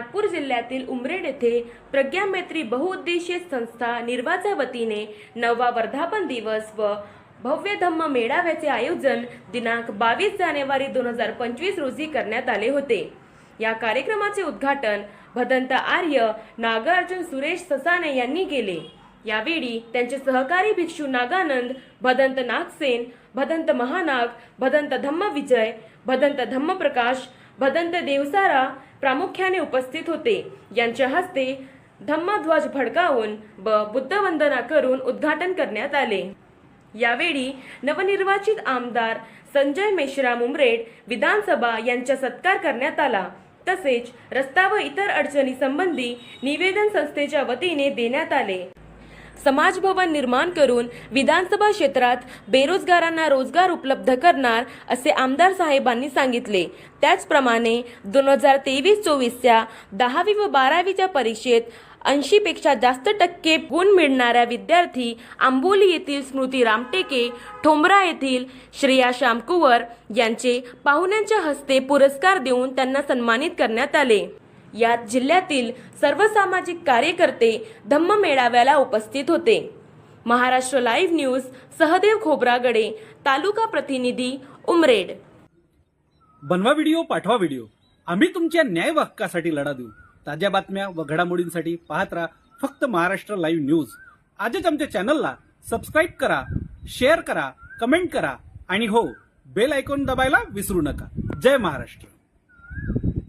नागपूर जिल्ह्यातील उमरेड येथे प्रज्ञामैत्री बहुउद्देशीय संस्था निर्वाच्या वतीने नववा वर्धापन दिवस व भव्य धम्म मेळाव्याचे आयोजन दिनांक बावीस जानेवारी दोन हजार पंचवीस रोजी करण्यात आले होते. या कार्यक्रमाचे उद्घाटन भदंत आर्य नागार्जुन सुरेश ससाने यांनी केले. यावेळी त्यांचे सहकारी भिक्षू नागानंद भदंत नागसेन भदंत महानाग भदंत धम्म विजय भदंत धम्मप्रकाश भदंत देवसारा प्रामुख्याने उपस्थित होते. यांच्या हस्ते धम्मध्वज फडकावून व बुद्धवंदना करून उद्घाटन करण्यात आले. यावेळी नवनिर्वाचित आमदार संजय मेश्राम उमरेड विधानसभा यांचा सत्कार करण्यात आला. तसेच रस्ता व इतर अडचणी संबंधी निवेदन संस्थेच्या वतीने देण्यात आले. समाजभवन निर्माण करून विधानसभा क्षेत्रात बेरोजगारांना रोजगार उपलब्ध करणार असे आमदार साहेबांनी सांगितले. त्याचप्रमाणे दोन हजार तेवीस चोवीसच्या दहावी व बारावीच्या परीक्षेत ऐंशीपेक्षा जास्त टक्के गुण मिळणाऱ्या विद्यार्थी आंबोली येथील स्मृती रामटेके ठोंबरा येथील श्रेया श्यामकुवर यांचे पाहुण्यांच्या हस्ते पुरस्कार देऊन त्यांना सन्मानित करण्यात आले. यात जिल्ह्यातील सर्व सामाजिक कार्यकर्ते धम्म मेळाव्याला उपस्थित होते. महाराष्ट्र लाईव्ह न्यूज सहदेव खोब्रागडे तालुका प्रतिनिधी उमरेड. बनवा व्हिडिओ पाठवा व्हिडिओ. आम्ही तुमच्या न्याय हक्कासाठी लढा देऊ. ताज्या बातम्या व घडामोडींसाठी पाहत राहा फक्त महाराष्ट्र लाईव्ह न्यूज. आजच आमच्या चॅनलला सबस्क्राईब करा शेअर करा कमेंट करा आणि हो बेल आयकॉन दबायला विसरू नका. जय महाराष्ट्र.